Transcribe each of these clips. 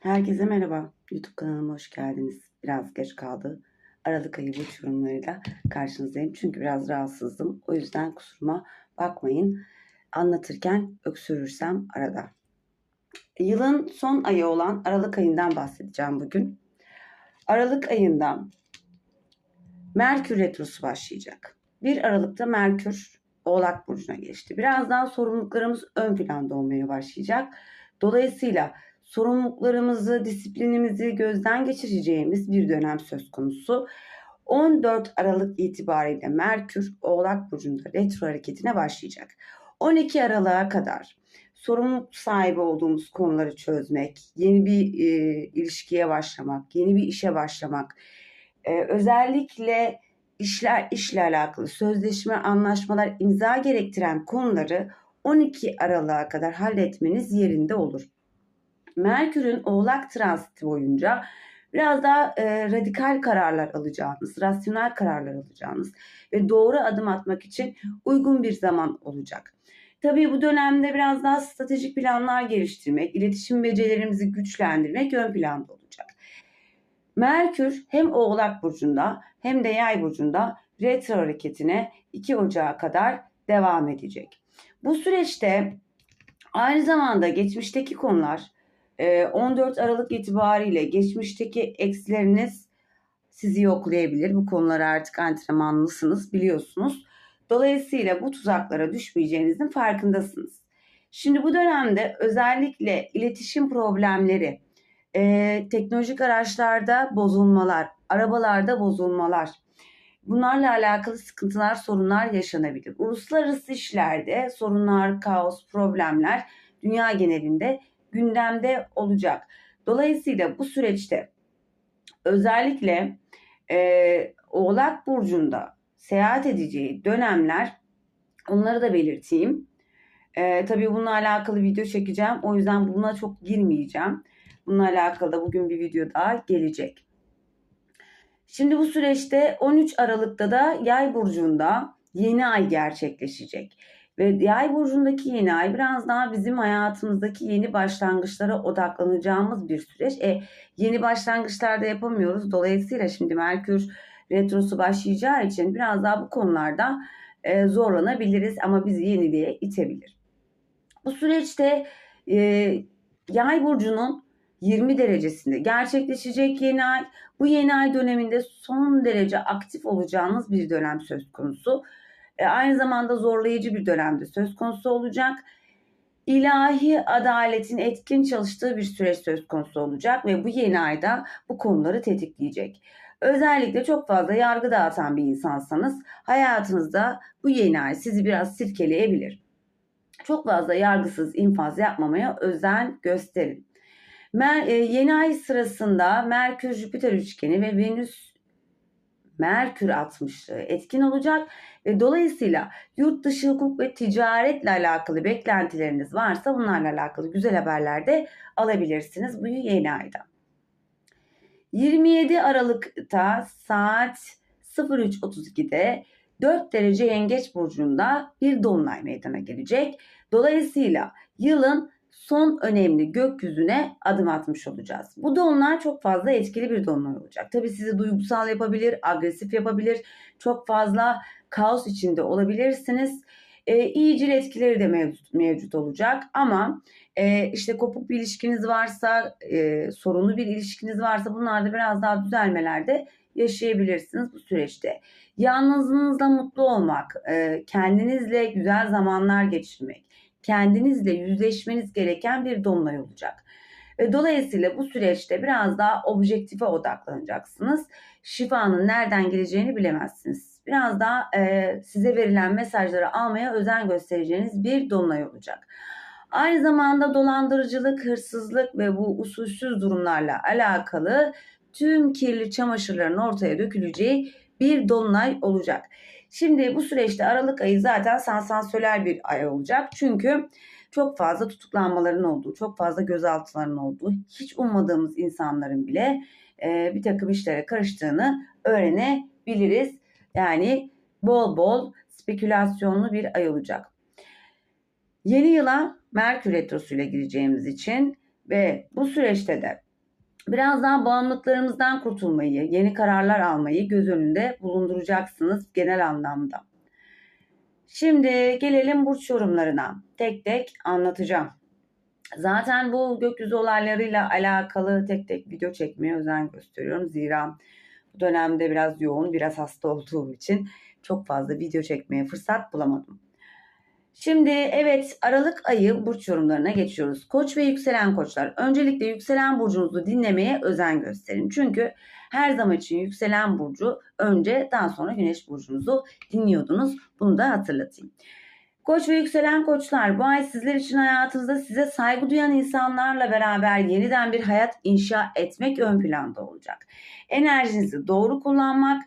Herkese merhaba. YouTube kanalıma hoş geldiniz. Biraz geç kaldı. Aralık ayı burç yorumlarıyla karşınızdayım. Çünkü biraz rahatsızdım. O yüzden kusuruma bakmayın. Anlatırken öksürürsem arada. Yılın son ayı olan Aralık ayından bahsedeceğim bugün. Aralık ayında Merkür Retrosu başlayacak. 1 Aralık'ta Merkür Oğlak Burcu'na geçti. Biraz daha sorumluluklarımız ön planda olmaya başlayacak. Dolayısıyla sorumluluklarımızı, disiplinimizi gözden geçireceğimiz bir dönem söz konusu. 14 Aralık itibariyle Merkür Oğlak Burcu'nda retro hareketine başlayacak. 12 Aralık'a kadar sorumluluk sahibi olduğumuz konuları çözmek, yeni bir e, ilişkiye başlamak, yeni bir işe başlamak, e, özellikle işler işle alakalı sözleşme, anlaşmalar imza gerektiren konuları 12 Aralık'a kadar halletmeniz yerinde olur. Merkür'ün Oğlak transiti boyunca biraz daha e, radikal kararlar alacağınız, rasyonel kararlar alacağınız ve doğru adım atmak için uygun bir zaman olacak. Tabii bu dönemde biraz daha stratejik planlar geliştirmek, iletişim becerilerimizi güçlendirmek ön planda olacak. Merkür hem Oğlak Burcu'nda hem de Yay Burcu'nda retro hareketine 2 Ocağı kadar devam edecek. Bu süreçte aynı zamanda geçmişteki konular 14 e, Aralık itibariyle geçmişteki eksileriniz sizi yoklayabilir. Bu konulara artık antrenmanlısınız biliyorsunuz. Dolayısıyla bu tuzaklara düşmeyeceğinizin farkındasınız. Şimdi bu dönemde özellikle iletişim problemleri, e, teknolojik araçlarda bozulmalar, arabalarda bozulmalar, bunlarla alakalı sıkıntılar, sorunlar yaşanabilir. Uluslararası işlerde sorunlar, kaos, problemler dünya genelinde gündemde olacak. Dolayısıyla bu süreçte özellikle e, Oğlak Burcu'nda seyahat edeceği dönemler onları da belirteyim. E, tabii bununla alakalı video çekeceğim. O yüzden buna çok girmeyeceğim. Bununla alakalı da bugün bir video daha gelecek. Şimdi bu süreçte 13 Aralık'ta da Yay burcunda yeni ay gerçekleşecek. Ve Yay burcundaki yeni ay biraz daha bizim hayatımızdaki yeni başlangıçlara odaklanacağımız bir süreç. E, yeni başlangıçlarda yapamıyoruz. Dolayısıyla şimdi Merkür retrosu başlayacağı için biraz daha bu konularda e, zorlanabiliriz ama bizi yeniliğe itebilir. Bu süreçte e, Yay burcunun 20 derecesinde gerçekleşecek yeni ay. Bu yeni ay döneminde son derece aktif olacağınız bir dönem söz konusu. E, aynı zamanda zorlayıcı bir dönemde söz konusu olacak. İlahi adaletin etkin çalıştığı bir süreç söz konusu olacak ve bu yeni ayda bu konuları tetikleyecek. Özellikle çok fazla yargı dağıtan bir insansanız hayatınızda bu yeni ay sizi biraz sirkeleyebilir. Çok fazla yargısız infaz yapmamaya özen gösterin. Mer, e, yeni ay sırasında Merkür Jüpiter üçgeni ve Venüs Merkür 60'lığı etkin olacak ve dolayısıyla yurt dışı hukuk ve ticaretle alakalı beklentileriniz varsa bunlarla alakalı güzel haberler de alabilirsiniz bu yeni ayda. 27 Aralık'ta saat 03.32'de 4 derece yengeç burcunda bir dolunay meydana gelecek. Dolayısıyla yılın son önemli gökyüzüne adım atmış olacağız. Bu dolunay çok fazla etkili bir dolunay olacak. Tabii sizi duygusal yapabilir, agresif yapabilir. Çok fazla kaos içinde olabilirsiniz. E, iyicil etkileri de mevcut, mevcut olacak ama e, işte kopuk bir ilişkiniz varsa, e, sorunlu bir ilişkiniz varsa bunlarda biraz daha düzelmelerde yaşayabilirsiniz bu süreçte. Yalnızlığınızla mutlu olmak, e, kendinizle güzel zamanlar geçirmek, kendinizle yüzleşmeniz gereken bir dolunay olacak. Ve dolayısıyla bu süreçte biraz daha objektife odaklanacaksınız. Şifanın nereden geleceğini bilemezsiniz. Biraz daha e, size verilen mesajları almaya özen göstereceğiniz bir dolunay olacak. Aynı zamanda dolandırıcılık, hırsızlık ve bu usulsüz durumlarla alakalı tüm kirli çamaşırların ortaya döküleceği bir dolunay olacak. Şimdi bu süreçte Aralık ayı zaten sansasyonel bir ay olacak. Çünkü çok fazla tutuklanmaların olduğu, çok fazla gözaltıların olduğu, hiç ummadığımız insanların bile e, bir takım işlere karıştığını öğrenebiliriz. Yani bol bol spekülasyonlu bir ay olacak. Yeni yıla Merkür Retrosu ile gireceğimiz için ve bu süreçte de biraz daha bağımlılıklarımızdan kurtulmayı, yeni kararlar almayı göz önünde bulunduracaksınız genel anlamda. Şimdi gelelim burç yorumlarına. Tek tek anlatacağım. Zaten bu gökyüzü olaylarıyla alakalı tek tek video çekmeye özen gösteriyorum. Zira bu dönemde biraz yoğun, biraz hasta olduğum için çok fazla video çekmeye fırsat bulamadım. Şimdi evet Aralık ayı burç yorumlarına geçiyoruz. Koç ve yükselen koçlar. Öncelikle yükselen burcunuzu dinlemeye özen gösterin. Çünkü her zaman için yükselen burcu önce daha sonra güneş burcunuzu dinliyordunuz. Bunu da hatırlatayım. Koç ve yükselen koçlar bu ay sizler için hayatınızda size saygı duyan insanlarla beraber yeniden bir hayat inşa etmek ön planda olacak. Enerjinizi doğru kullanmak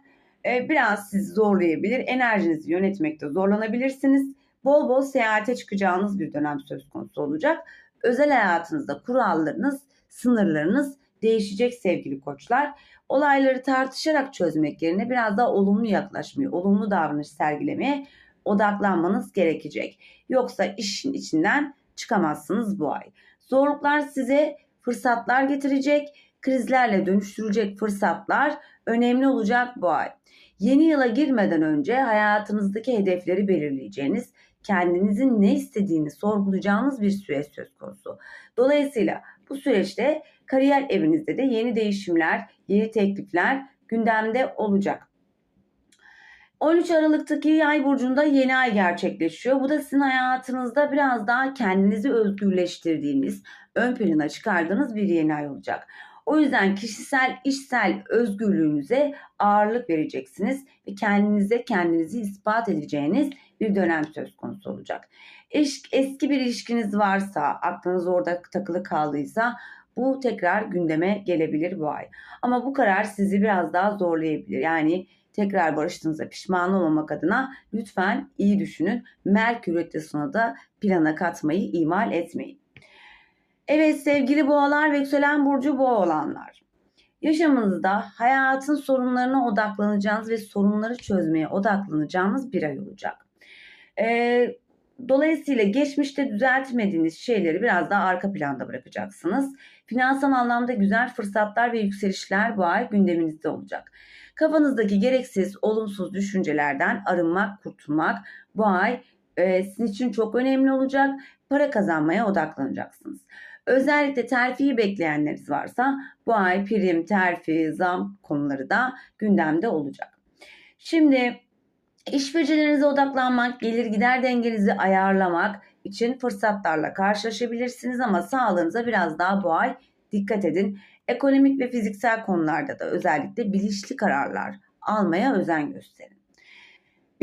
e, biraz sizi zorlayabilir. Enerjinizi yönetmekte zorlanabilirsiniz. Bol bol seyahate çıkacağınız bir dönem söz konusu olacak. Özel hayatınızda kurallarınız, sınırlarınız değişecek sevgili koçlar. Olayları tartışarak çözmek yerine biraz daha olumlu yaklaşmayı, olumlu davranış sergilemeye odaklanmanız gerekecek. Yoksa işin içinden çıkamazsınız bu ay. Zorluklar size fırsatlar getirecek, krizlerle dönüştürecek fırsatlar önemli olacak bu ay. Yeni yıla girmeden önce hayatınızdaki hedefleri belirleyeceğiniz, kendinizin ne istediğini sorgulayacağınız bir süreç söz konusu. Dolayısıyla bu süreçte kariyer evinizde de yeni değişimler, yeni teklifler gündemde olacak. 13 Aralık'taki yay burcunda yeni ay gerçekleşiyor. Bu da sizin hayatınızda biraz daha kendinizi özgürleştirdiğiniz, ön plana çıkardığınız bir yeni ay olacak. O yüzden kişisel, işsel özgürlüğünüze ağırlık vereceksiniz ve kendinize kendinizi ispat edeceğiniz bir dönem söz konusu olacak. Eski bir ilişkiniz varsa, aklınız orada takılı kaldıysa bu tekrar gündeme gelebilir bu ay. Ama bu karar sizi biraz daha zorlayabilir. Yani tekrar barıştığınızda pişman olmamak adına lütfen iyi düşünün. Merkür Retrosu'na da plana katmayı ihmal etmeyin. Evet sevgili boğalar ve yükselen burcu boğa olanlar. Yaşamınızda hayatın sorunlarına odaklanacağınız ve sorunları çözmeye odaklanacağınız bir ay olacak. Ee, dolayısıyla geçmişte düzeltmediğiniz şeyleri biraz daha arka planda bırakacaksınız. Finansal anlamda güzel fırsatlar ve yükselişler bu ay gündeminizde olacak. Kafanızdaki gereksiz, olumsuz düşüncelerden arınmak, kurtulmak bu ay e, sizin için çok önemli olacak. Para kazanmaya odaklanacaksınız. Özellikle terfiyi bekleyenleriniz varsa bu ay prim, terfi, zam konuları da gündemde olacak. Şimdi iş becerilerinize odaklanmak, gelir gider dengenizi ayarlamak için fırsatlarla karşılaşabilirsiniz ama sağlığınıza biraz daha bu ay dikkat edin. Ekonomik ve fiziksel konularda da özellikle bilinçli kararlar almaya özen gösterin.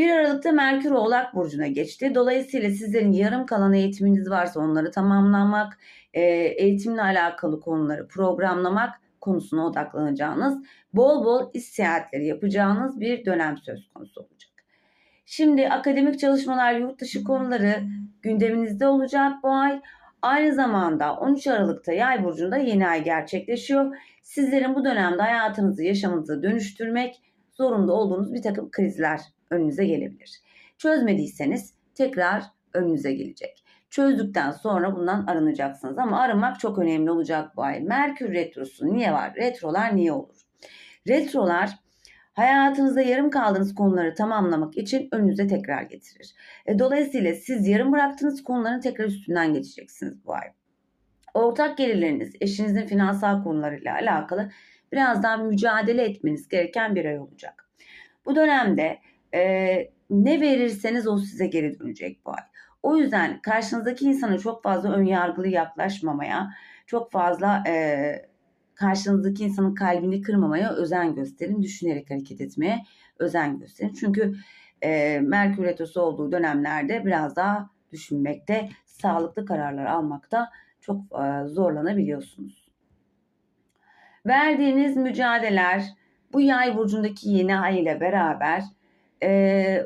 1 Aralık'ta Merkür Oğlak Burcu'na geçti. Dolayısıyla sizlerin yarım kalan eğitiminiz varsa onları tamamlamak, e, eğitimle alakalı konuları programlamak konusuna odaklanacağınız, bol bol iş seyahatleri yapacağınız bir dönem söz konusu olacak. Şimdi akademik çalışmalar, yurt dışı konuları gündeminizde olacak bu ay. Aynı zamanda 13 Aralık'ta Yay burcunda yeni ay gerçekleşiyor. Sizlerin bu dönemde hayatınızı, yaşamınızı dönüştürmek zorunda olduğunuz bir takım krizler önünüze gelebilir. Çözmediyseniz tekrar önünüze gelecek. Çözdükten sonra bundan arınacaksınız ama arınmak çok önemli olacak bu ay. Merkür retrosu niye var? Retrolar niye olur? Retrolar hayatınızda yarım kaldığınız konuları tamamlamak için önünüze tekrar getirir. E, dolayısıyla siz yarım bıraktığınız konuların tekrar üstünden geçeceksiniz bu ay. Ortak gelirleriniz, eşinizin finansal konularıyla alakalı biraz daha mücadele etmeniz gereken bir ay olacak. Bu dönemde e, ne verirseniz o size geri dönecek bu ay. O yüzden karşınızdaki insana çok fazla ön yargılı yaklaşmamaya, çok fazla e, karşınızdaki insanın kalbini kırmamaya özen gösterin. Düşünerek hareket etmeye özen gösterin. Çünkü e, Merkür Retrosu olduğu dönemlerde biraz daha düşünmekte, sağlıklı kararlar almakta çok e, zorlanabiliyorsunuz. Verdiğiniz mücadeleler bu yay burcundaki yeni ay ile beraber e,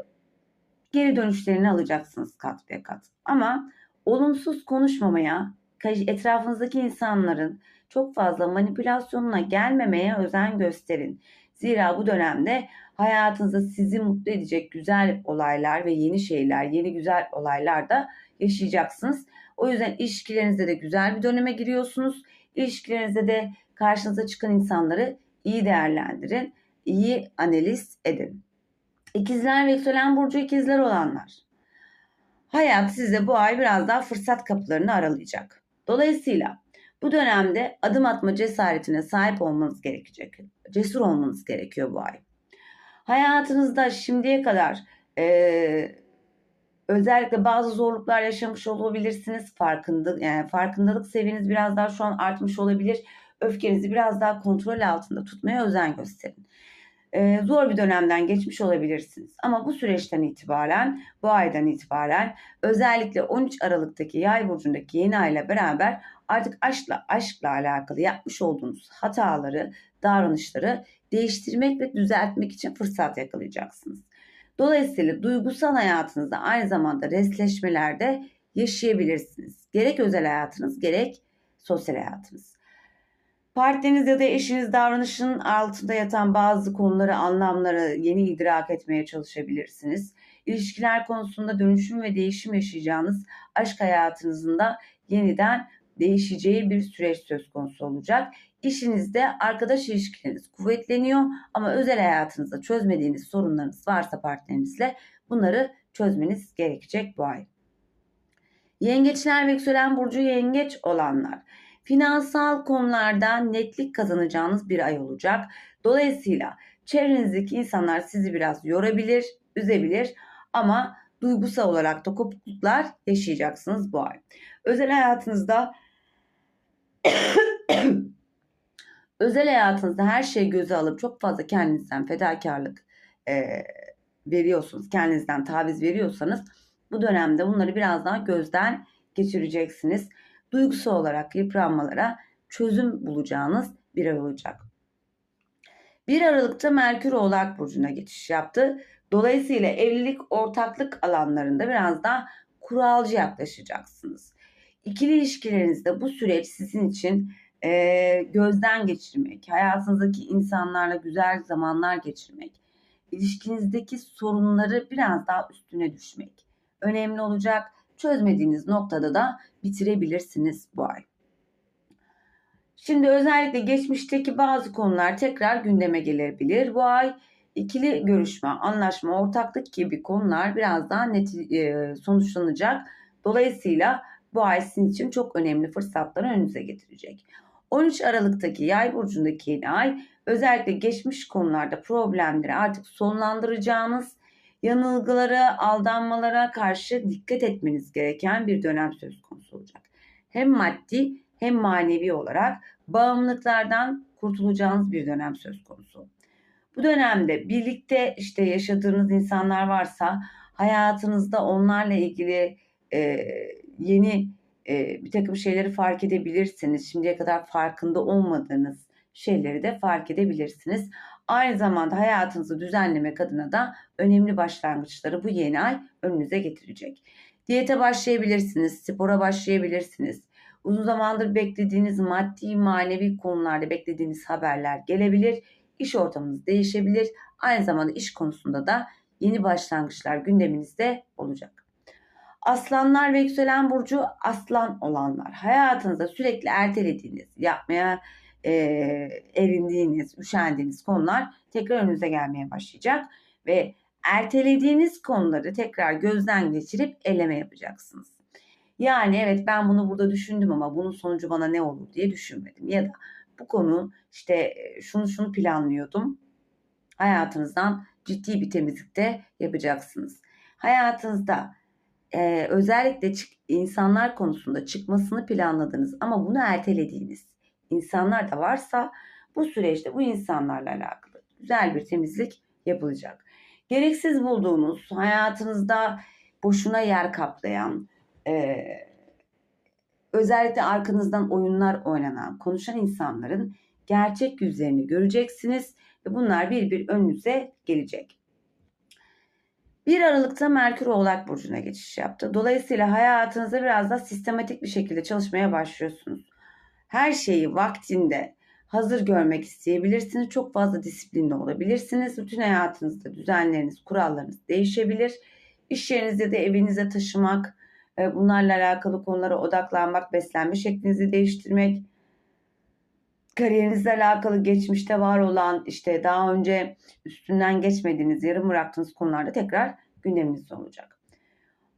geri dönüşlerini alacaksınız kat be kat. Ama olumsuz konuşmamaya, etrafınızdaki insanların çok fazla manipülasyonuna gelmemeye özen gösterin. Zira bu dönemde hayatınızda sizi mutlu edecek güzel olaylar ve yeni şeyler, yeni güzel olaylar da yaşayacaksınız. O yüzden ilişkilerinizde de güzel bir döneme giriyorsunuz. İlişkilerinizde de karşınıza çıkan insanları iyi değerlendirin, iyi analiz edin. İkizler ve yükselen burcu ikizler olanlar. Hayat size bu ay biraz daha fırsat kapılarını aralayacak. Dolayısıyla bu dönemde adım atma cesaretine sahip olmanız gerekecek. Cesur olmanız gerekiyor bu ay. Hayatınızda şimdiye kadar e, özellikle bazı zorluklar yaşamış olabilirsiniz. Farkında, yani farkındalık seviyeniz biraz daha şu an artmış olabilir. Öfkenizi biraz daha kontrol altında tutmaya özen gösterin. Ee, zor bir dönemden geçmiş olabilirsiniz. Ama bu süreçten itibaren, bu aydan itibaren özellikle 13 Aralık'taki Yay burcundaki yeni ayla beraber artık aşkla aşkla alakalı yapmış olduğunuz hataları, davranışları değiştirmek ve düzeltmek için fırsat yakalayacaksınız. Dolayısıyla duygusal hayatınızda aynı zamanda resleşmelerde yaşayabilirsiniz. Gerek özel hayatınız gerek sosyal hayatınız. Partneriniz ya da eşiniz davranışının altında yatan bazı konuları, anlamları yeni idrak etmeye çalışabilirsiniz. İlişkiler konusunda dönüşüm ve değişim yaşayacağınız aşk hayatınızın da yeniden değişeceği bir süreç söz konusu olacak. İşinizde arkadaş ilişkileriniz kuvvetleniyor ama özel hayatınızda çözmediğiniz sorunlarınız varsa partnerinizle bunları çözmeniz gerekecek bu ay. Yengeçler ve yükselen burcu yengeç olanlar finansal konularda netlik kazanacağınız bir ay olacak. Dolayısıyla çevrenizdeki insanlar sizi biraz yorabilir, üzebilir ama duygusal olarak da kopukluklar yaşayacaksınız bu ay. Özel hayatınızda özel hayatınızda her şeyi göze alıp çok fazla kendinizden fedakarlık e, veriyorsunuz, kendinizden taviz veriyorsanız bu dönemde bunları biraz daha gözden geçireceksiniz. Duygusal olarak yıpranmalara çözüm bulacağınız bir ay olacak. 1 Aralık'ta Merkür Oğlak Burcu'na geçiş yaptı. Dolayısıyla evlilik, ortaklık alanlarında biraz daha kuralcı yaklaşacaksınız. İkili ilişkilerinizde bu süreç sizin için e, gözden geçirmek, hayatınızdaki insanlarla güzel zamanlar geçirmek, ilişkinizdeki sorunları biraz daha üstüne düşmek önemli olacak. Çözmediğiniz noktada da bitirebilirsiniz bu ay. Şimdi özellikle geçmişteki bazı konular tekrar gündeme gelebilir. Bu ay ikili görüşme, anlaşma, ortaklık gibi konular biraz daha net e, sonuçlanacak. Dolayısıyla bu ay sizin için çok önemli fırsatları önünüze getirecek. 13 Aralık'taki yay burcundaki yeni ay özellikle geçmiş konularda problemleri artık sonlandıracağınız yanılgılara, aldanmalara karşı dikkat etmeniz gereken bir dönem söz konusu olacak. Hem maddi hem manevi olarak bağımlılıklardan kurtulacağınız bir dönem söz konusu. Bu dönemde birlikte işte yaşadığınız insanlar varsa hayatınızda onlarla ilgili e, yeni e, bir takım şeyleri fark edebilirsiniz. Şimdiye kadar farkında olmadığınız şeyleri de fark edebilirsiniz. Aynı zamanda hayatınızı düzenlemek adına da önemli başlangıçları bu yeni ay önünüze getirecek. Diyete başlayabilirsiniz, spora başlayabilirsiniz. Uzun zamandır beklediğiniz maddi manevi konularda beklediğiniz haberler gelebilir. İş ortamınız değişebilir. Aynı zamanda iş konusunda da yeni başlangıçlar gündeminizde olacak. Aslanlar ve yükselen burcu aslan olanlar. Hayatınızda sürekli ertelediğiniz, yapmaya e, erindiğiniz, üşendiğiniz konular tekrar önünüze gelmeye başlayacak ve ertelediğiniz konuları tekrar gözden geçirip eleme yapacaksınız. Yani evet ben bunu burada düşündüm ama bunun sonucu bana ne olur diye düşünmedim. Ya da bu konu işte şunu şunu planlıyordum. Hayatınızdan ciddi bir temizlikte yapacaksınız. Hayatınızda e, özellikle insanlar konusunda çıkmasını planladınız ama bunu ertelediğiniz insanlar da varsa bu süreçte bu insanlarla alakalı güzel bir temizlik yapılacak. Gereksiz bulduğunuz hayatınızda boşuna yer kaplayan e, özellikle arkanızdan oyunlar oynanan konuşan insanların gerçek yüzlerini göreceksiniz ve bunlar bir bir önünüze gelecek. 1 Aralık'ta Merkür Oğlak Burcu'na geçiş yaptı. Dolayısıyla hayatınızda biraz daha sistematik bir şekilde çalışmaya başlıyorsunuz her şeyi vaktinde hazır görmek isteyebilirsiniz. Çok fazla disiplinli olabilirsiniz. Bütün hayatınızda düzenleriniz, kurallarınız değişebilir. İş yerinizde de evinize taşımak, e, bunlarla alakalı konulara odaklanmak, beslenme şeklinizi değiştirmek, kariyerinizle alakalı geçmişte var olan işte daha önce üstünden geçmediğiniz, yarım bıraktığınız konularda tekrar gündeminizde olacak.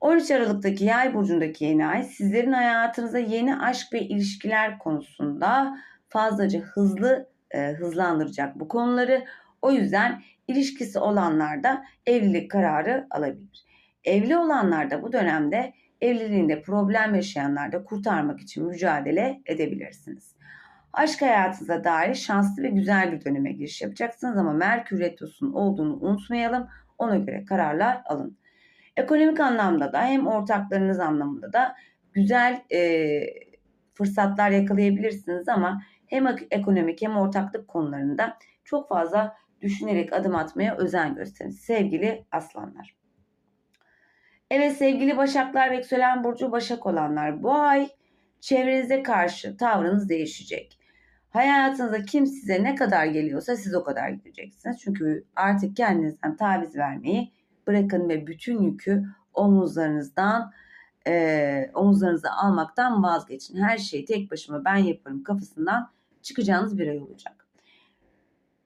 13 Aralık'taki yay burcundaki yeni ay sizlerin hayatınıza yeni aşk ve ilişkiler konusunda fazlaca hızlı e, hızlandıracak bu konuları. O yüzden ilişkisi olanlar da evlilik kararı alabilir. Evli olanlar da bu dönemde evliliğinde problem yaşayanlar da kurtarmak için mücadele edebilirsiniz. Aşk hayatınıza dair şanslı ve güzel bir döneme giriş yapacaksınız ama Merkür Retrosu'nun olduğunu unutmayalım. Ona göre kararlar alın. Ekonomik anlamda da hem ortaklarınız anlamında da güzel e, fırsatlar yakalayabilirsiniz ama hem ekonomik hem ortaklık konularında çok fazla düşünerek adım atmaya özen gösterin sevgili aslanlar. Evet sevgili Başaklar ve Yükselen Burcu Başak olanlar bu ay çevrenize karşı tavrınız değişecek. Hayatınıza kim size ne kadar geliyorsa siz o kadar gideceksiniz. Çünkü artık kendinizden taviz vermeyi bırakın ve bütün yükü omuzlarınızdan e, omuzlarınıza almaktan vazgeçin. Her şeyi tek başıma ben yaparım kafasından çıkacağınız bir ay olacak.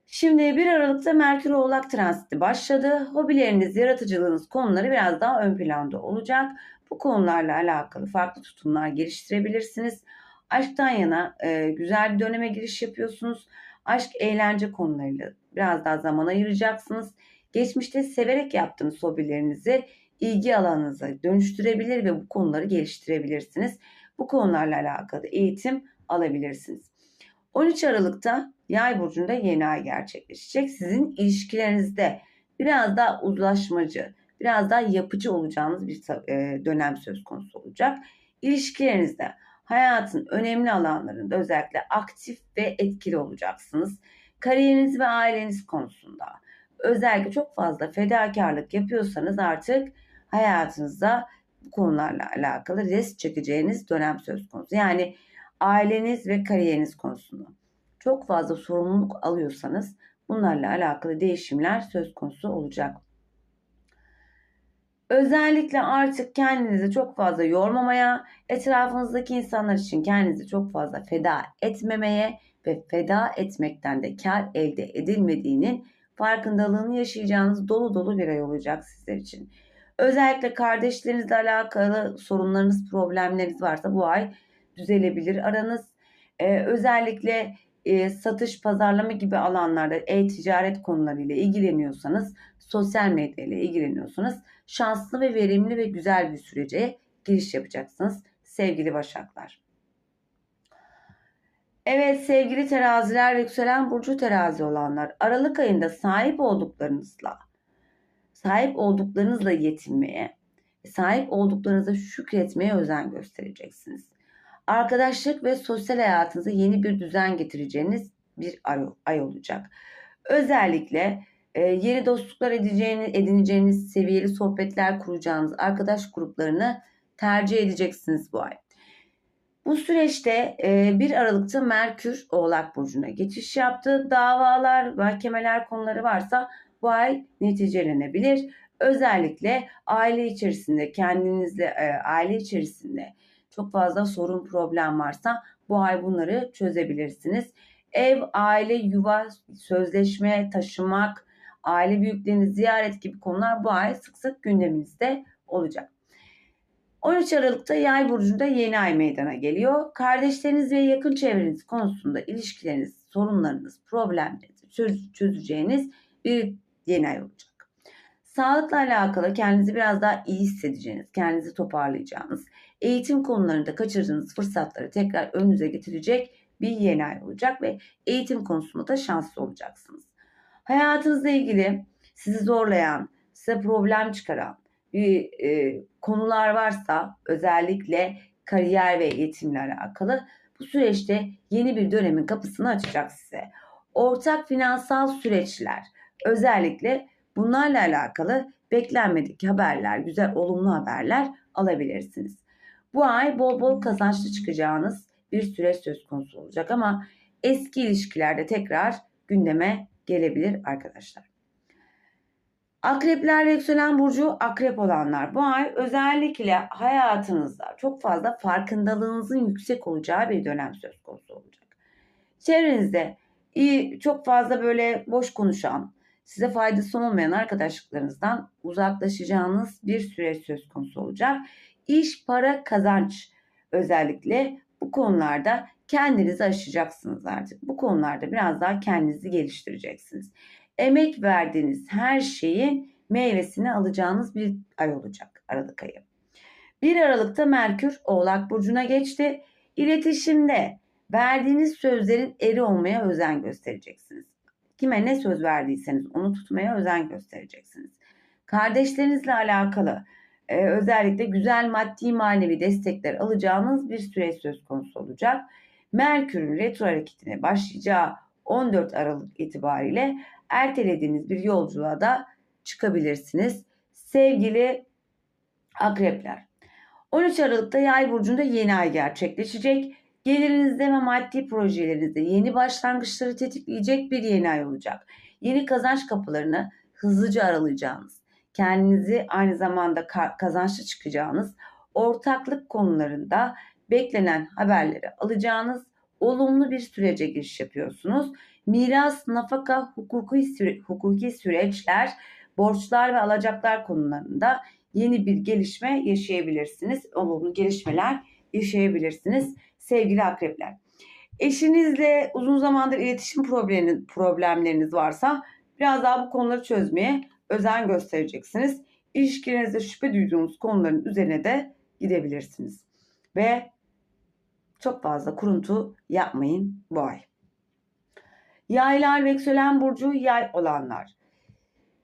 Şimdi 1 Aralık'ta Merkür Oğlak transiti başladı. Hobileriniz, yaratıcılığınız konuları biraz daha ön planda olacak. Bu konularla alakalı farklı tutumlar geliştirebilirsiniz. Aşktan yana e, güzel bir döneme giriş yapıyorsunuz. Aşk, eğlence konularıyla biraz daha zaman ayıracaksınız. Geçmişte severek yaptığınız hobilerinizi ilgi alanınıza dönüştürebilir ve bu konuları geliştirebilirsiniz. Bu konularla alakalı eğitim alabilirsiniz. 13 Aralık'ta Yay burcunda yeni ay gerçekleşecek. Sizin ilişkilerinizde biraz daha uzlaşmacı, biraz daha yapıcı olacağınız bir e, dönem söz konusu olacak. İlişkilerinizde hayatın önemli alanlarında özellikle aktif ve etkili olacaksınız. Kariyeriniz ve aileniz konusunda özellikle çok fazla fedakarlık yapıyorsanız artık hayatınızda bu konularla alakalı risk çekeceğiniz dönem söz konusu. Yani aileniz ve kariyeriniz konusunda çok fazla sorumluluk alıyorsanız bunlarla alakalı değişimler söz konusu olacak. Özellikle artık kendinizi çok fazla yormamaya, etrafınızdaki insanlar için kendinizi çok fazla feda etmemeye ve feda etmekten de kar elde edilmediğinin farkındalığını yaşayacağınız dolu dolu bir ay olacak sizler için. Özellikle kardeşlerinizle alakalı sorunlarınız, problemleriniz varsa bu ay düzelebilir aranız. Ee, özellikle e, satış, pazarlama gibi alanlarda e-ticaret konularıyla ilgileniyorsanız, sosyal medya ile ilgileniyorsanız şanslı ve verimli ve güzel bir sürece giriş yapacaksınız sevgili Başaklar. Evet sevgili teraziler ve yükselen burcu terazi olanlar Aralık ayında sahip olduklarınızla sahip olduklarınızla yetinmeye, sahip olduklarınıza şükretmeye özen göstereceksiniz. Arkadaşlık ve sosyal hayatınıza yeni bir düzen getireceğiniz bir ay, ay olacak. Özellikle e, yeni dostluklar edeceğiniz, edineceğiniz, seviyeli sohbetler kuracağınız arkadaş gruplarını tercih edeceksiniz bu ay. Bu süreçte 1 e, Aralık'ta Merkür Oğlak Burcu'na geçiş yaptı. Davalar, mahkemeler konuları varsa bu ay neticelenebilir. Özellikle aile içerisinde kendinizle aile içerisinde çok fazla sorun problem varsa bu ay bunları çözebilirsiniz. Ev, aile, yuva, sözleşme, taşımak, aile büyüklerini ziyaret gibi konular bu ay sık sık gündeminizde olacak. 13 Aralık'ta Yay burcunda yeni ay meydana geliyor. Kardeşleriniz ve yakın çevreniz konusunda ilişkileriniz, sorunlarınız, problemlerinizi çözeceğiniz bir yeni ay olacak. Sağlıkla alakalı kendinizi biraz daha iyi hissedeceğiniz, kendinizi toparlayacağınız, eğitim konularında kaçırdığınız fırsatları tekrar önünüze getirecek bir yeni ay olacak ve eğitim konusunda da şanslı olacaksınız. Hayatınızla ilgili sizi zorlayan, size problem çıkaran bir e, konular varsa özellikle kariyer ve eğitimle alakalı bu süreçte yeni bir dönemin kapısını açacak size. Ortak finansal süreçler özellikle bunlarla alakalı beklenmedik haberler, güzel olumlu haberler alabilirsiniz. Bu ay bol bol kazançlı çıkacağınız bir süreç söz konusu olacak ama eski ilişkilerde tekrar gündeme gelebilir arkadaşlar. Akrepler ve yükselen burcu akrep olanlar bu ay özellikle hayatınızda çok fazla farkındalığınızın yüksek olacağı bir dönem söz konusu olacak. Çevrenizde iyi, çok fazla böyle boş konuşan, size faydası olmayan arkadaşlıklarınızdan uzaklaşacağınız bir süreç söz konusu olacak. İş, para, kazanç özellikle bu konularda kendinizi aşacaksınız artık. Bu konularda biraz daha kendinizi geliştireceksiniz. Emek verdiğiniz her şeyin meyvesini alacağınız bir ay olacak Aralık ayı. 1 Aralık'ta Merkür Oğlak Burcu'na geçti. İletişimde verdiğiniz sözlerin eri olmaya özen göstereceksiniz. Kime ne söz verdiyseniz onu tutmaya özen göstereceksiniz. Kardeşlerinizle alakalı e, özellikle güzel maddi manevi destekler alacağınız bir süreç söz konusu olacak. Merkür'ün retro hareketine başlayacağı 14 Aralık itibariyle ertelediğiniz bir yolculuğa da çıkabilirsiniz. Sevgili akrepler. 13 Aralık'ta Yay burcunda yeni ay gerçekleşecek. Gelirinizde ve maddi projelerinizde yeni başlangıçları tetikleyecek bir yeni ay olacak. Yeni kazanç kapılarını hızlıca aralayacağınız, kendinizi aynı zamanda kazançlı çıkacağınız, ortaklık konularında beklenen haberleri alacağınız olumlu bir sürece giriş yapıyorsunuz. Miras, nafaka, hukuki, süre, hukuki süreçler, borçlar ve alacaklar konularında yeni bir gelişme yaşayabilirsiniz. Olumlu gelişmeler yaşayabilirsiniz sevgili akrepler. Eşinizle uzun zamandır iletişim probleminiz, problemleriniz varsa biraz daha bu konuları çözmeye özen göstereceksiniz. İlişkinizde şüphe duyduğunuz konuların üzerine de gidebilirsiniz. Ve çok fazla kuruntu yapmayın bu ay. Yaylar ve yükselen burcu yay olanlar.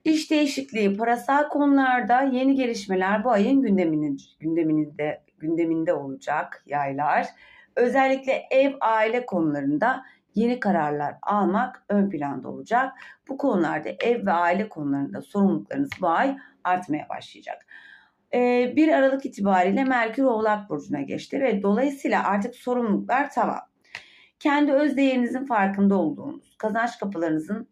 İş değişikliği, parasal konularda yeni gelişmeler bu ayın gündeminin, gündeminde, gündeminde olacak yaylar. Özellikle ev aile konularında yeni kararlar almak ön planda olacak. Bu konularda ev ve aile konularında sorumluluklarınız bu ay artmaya başlayacak. 1 ee, Aralık itibariyle Merkür Oğlak Burcu'na geçti ve dolayısıyla artık sorumluluklar tamam. Kendi öz değerinizin farkında olduğunuz, kazanç kapılarınızın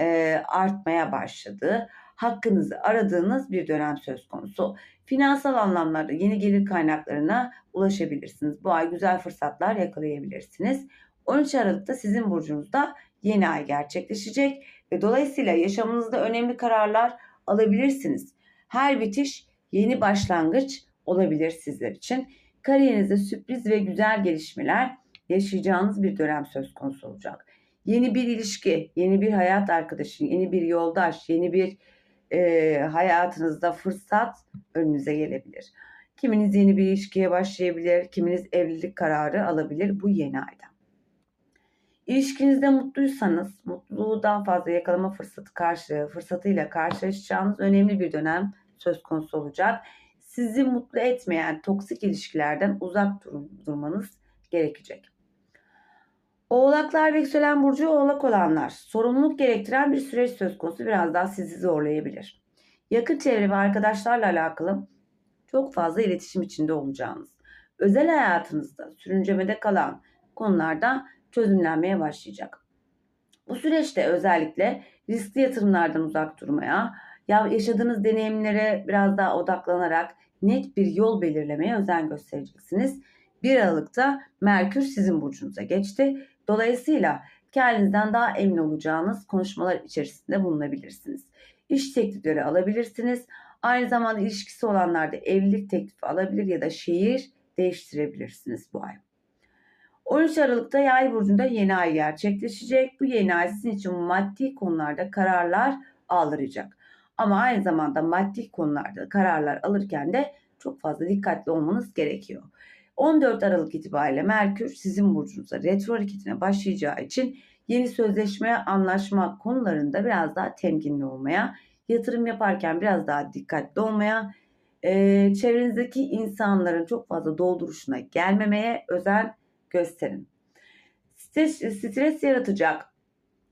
e, artmaya başladığı, hakkınızı aradığınız bir dönem söz konusu. Finansal anlamlarda yeni gelir kaynaklarına ulaşabilirsiniz. Bu ay güzel fırsatlar yakalayabilirsiniz. 13 Aralık'ta sizin burcunuzda yeni ay gerçekleşecek ve dolayısıyla yaşamınızda önemli kararlar alabilirsiniz. Her bitiş yeni başlangıç olabilir sizler için. Kariyerinizde sürpriz ve güzel gelişmeler yaşayacağınız bir dönem söz konusu olacak. Yeni bir ilişki, yeni bir hayat arkadaşı, yeni bir yoldaş, yeni bir e, hayatınızda fırsat önünüze gelebilir. Kiminiz yeni bir ilişkiye başlayabilir, kiminiz evlilik kararı alabilir bu yeni ayda. İlişkinizde mutluysanız mutluluğu daha fazla yakalama fırsatı karşı fırsatıyla karşılaşacağınız önemli bir dönem söz konusu olacak. Sizi mutlu etmeyen toksik ilişkilerden uzak durmanız gerekecek. Oğlaklar ve yükselen burcu oğlak olanlar sorumluluk gerektiren bir süreç söz konusu biraz daha sizi zorlayabilir. Yakın çevre ve arkadaşlarla alakalı çok fazla iletişim içinde olacağınız, özel hayatınızda sürüncemede kalan konularda çözümlenmeye başlayacak. Bu süreçte özellikle riskli yatırımlardan uzak durmaya, ya yaşadığınız deneyimlere biraz daha odaklanarak net bir yol belirlemeye özen göstereceksiniz. 1 Aralık'ta Merkür sizin burcunuza geçti. Dolayısıyla kendinizden daha emin olacağınız konuşmalar içerisinde bulunabilirsiniz. İş teklifleri alabilirsiniz. Aynı zamanda ilişkisi olanlar da evlilik teklifi alabilir ya da şehir değiştirebilirsiniz bu ay. 13 Aralık'ta Yay burcunda yeni ay gerçekleşecek. Bu yeni ay sizin için maddi konularda kararlar aldıracak. Ama aynı zamanda maddi konularda kararlar alırken de çok fazla dikkatli olmanız gerekiyor. 14 Aralık itibariyle Merkür sizin burcunuza retro hareketine başlayacağı için yeni sözleşme, anlaşma konularında biraz daha temkinli olmaya, yatırım yaparken biraz daha dikkatli olmaya, e, çevrenizdeki insanların çok fazla dolduruşuna gelmemeye özen gösterin. Stres, stres yaratacak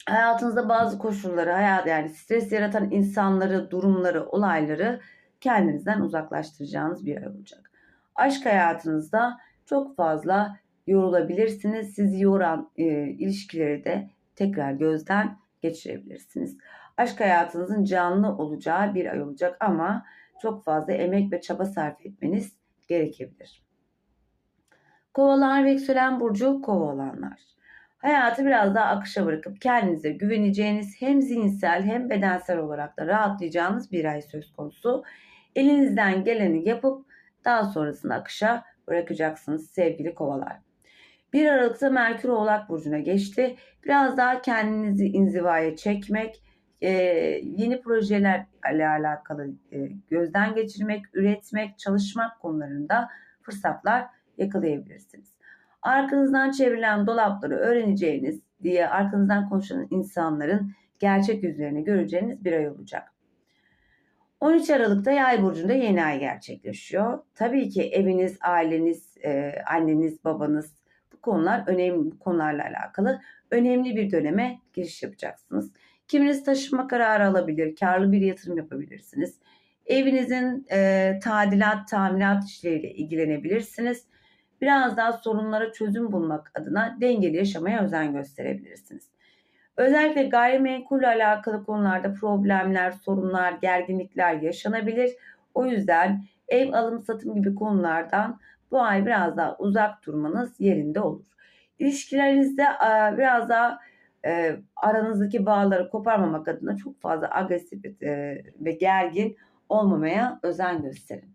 hayatınızda bazı koşulları, hayat yani stres yaratan insanları, durumları, olayları kendinizden uzaklaştıracağınız bir ay olacak. Aşk hayatınızda çok fazla yorulabilirsiniz. Sizi yoran e, ilişkileri de tekrar gözden geçirebilirsiniz. Aşk hayatınızın canlı olacağı bir ay olacak ama çok fazla emek ve çaba sarf etmeniz gerekebilir. Kovalar ve yükselen burcu kova olanlar. Hayatı biraz daha akışa bırakıp kendinize güveneceğiniz hem zihinsel hem bedensel olarak da rahatlayacağınız bir ay söz konusu. Elinizden geleni yapıp daha sonrasında akışa bırakacaksınız sevgili kovalar. 1 Aralık'ta Merkür Oğlak Burcu'na geçti. Biraz daha kendinizi inzivaya çekmek, e, yeni projelerle alakalı e, gözden geçirmek, üretmek, çalışmak konularında fırsatlar yakalayabilirsiniz. Arkanızdan çevrilen dolapları öğreneceğiniz diye arkanızdan konuşan insanların gerçek yüzlerini göreceğiniz bir ay olacak. 13 Aralık'ta Yay burcunda yeni ay gerçekleşiyor. Tabii ki eviniz, aileniz, e, anneniz, babanız bu konular önemli bu konularla alakalı önemli bir döneme giriş yapacaksınız. Kiminiz taşınma kararı alabilir, karlı bir yatırım yapabilirsiniz. Evinizin e, tadilat, tamirat işleriyle ilgilenebilirsiniz. Biraz daha sorunlara çözüm bulmak adına dengeli yaşamaya özen gösterebilirsiniz. Özellikle gayrimenkulle alakalı konularda problemler, sorunlar, gerginlikler yaşanabilir. O yüzden ev alım satım gibi konulardan bu ay biraz daha uzak durmanız yerinde olur. İlişkilerinizde biraz daha e, aranızdaki bağları koparmamak adına çok fazla agresif e, ve gergin olmamaya özen gösterin.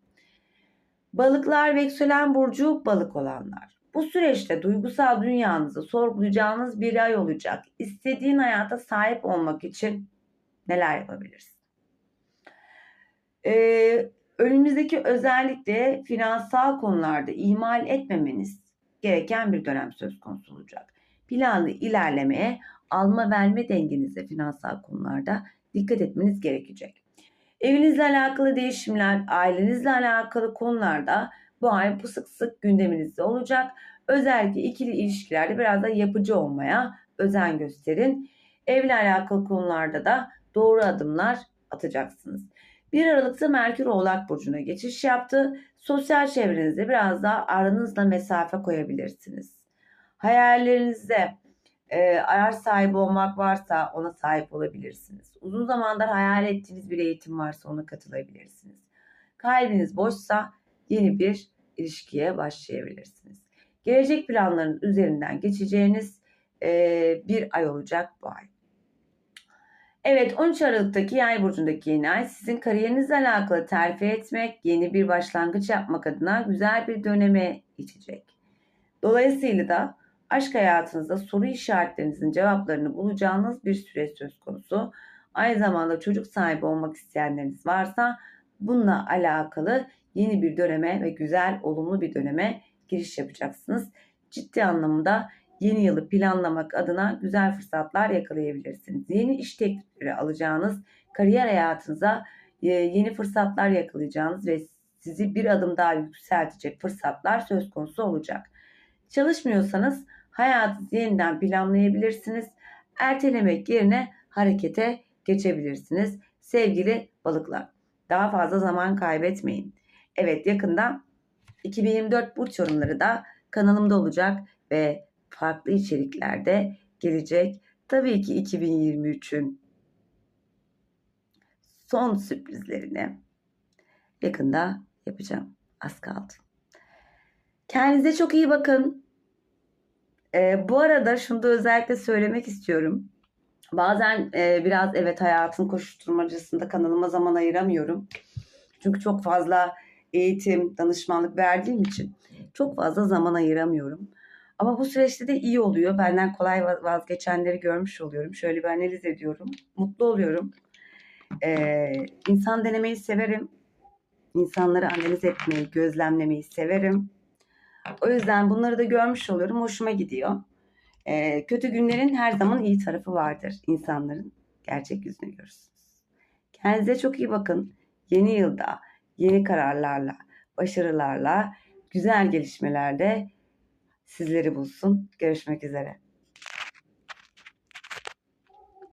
Balıklar ve yükselen burcu balık olanlar. Bu süreçte duygusal dünyanızı sorgulayacağınız bir ay olacak. İstediğin hayata sahip olmak için neler yapabilirsin? Ee, önümüzdeki özellikle finansal konularda ihmal etmemeniz gereken bir dönem söz konusu olacak. Planlı ilerlemeye alma verme dengenize finansal konularda dikkat etmeniz gerekecek. Evinizle alakalı değişimler, ailenizle alakalı konularda bu ay bu sık sık gündeminizde olacak. Özellikle ikili ilişkilerde biraz da yapıcı olmaya özen gösterin. Evle alakalı konularda da doğru adımlar atacaksınız. 1 Aralık'ta Merkür Oğlak Burcu'na geçiş yaptı. Sosyal çevrenizde biraz daha aranızla mesafe koyabilirsiniz. Hayallerinizde e, ayar sahibi olmak varsa ona sahip olabilirsiniz. Uzun zamandır hayal ettiğiniz bir eğitim varsa ona katılabilirsiniz. Kalbiniz boşsa yeni bir ilişkiye başlayabilirsiniz. Gelecek planların üzerinden geçeceğiniz e, bir ay olacak bu ay. Evet 13 Aralık'taki yay burcundaki yeni ay sizin kariyerinizle alakalı terfi etmek, yeni bir başlangıç yapmak adına güzel bir döneme geçecek. Dolayısıyla da aşk hayatınızda soru işaretlerinizin cevaplarını bulacağınız bir süreç söz konusu. Aynı zamanda çocuk sahibi olmak isteyenleriniz varsa bununla alakalı yeni bir döneme ve güzel, olumlu bir döneme giriş yapacaksınız. Ciddi anlamda yeni yılı planlamak adına güzel fırsatlar yakalayabilirsiniz. Yeni iş teklifleri alacağınız, kariyer hayatınıza e, yeni fırsatlar yakalayacağınız ve sizi bir adım daha yükseltecek fırsatlar söz konusu olacak. Çalışmıyorsanız hayatınızı yeniden planlayabilirsiniz. Ertelemek yerine harekete geçebilirsiniz. Sevgili balıklar, daha fazla zaman kaybetmeyin. Evet yakında 2024 burç yorumları da kanalımda olacak ve farklı içeriklerde gelecek. Tabii ki 2023'ün son sürprizlerini yakında yapacağım. Az kaldı. Kendinize çok iyi bakın. Ee, bu arada şunu da özellikle söylemek istiyorum. Bazen e, biraz evet hayatın koşuşturmacasında kanalıma zaman ayıramıyorum. Çünkü çok fazla eğitim, danışmanlık verdiğim için çok fazla zaman ayıramıyorum. Ama bu süreçte de iyi oluyor. Benden kolay vazgeçenleri görmüş oluyorum. Şöyle bir analiz ediyorum. Mutlu oluyorum. Ee, insan denemeyi severim. İnsanları analiz etmeyi, gözlemlemeyi severim. O yüzden bunları da görmüş oluyorum. Hoşuma gidiyor. Ee, kötü günlerin her zaman iyi tarafı vardır. İnsanların gerçek yüzünü görürsünüz. Kendinize çok iyi bakın. Yeni yılda yeni kararlarla, başarılarla, güzel gelişmelerle sizleri bulsun. Görüşmek üzere.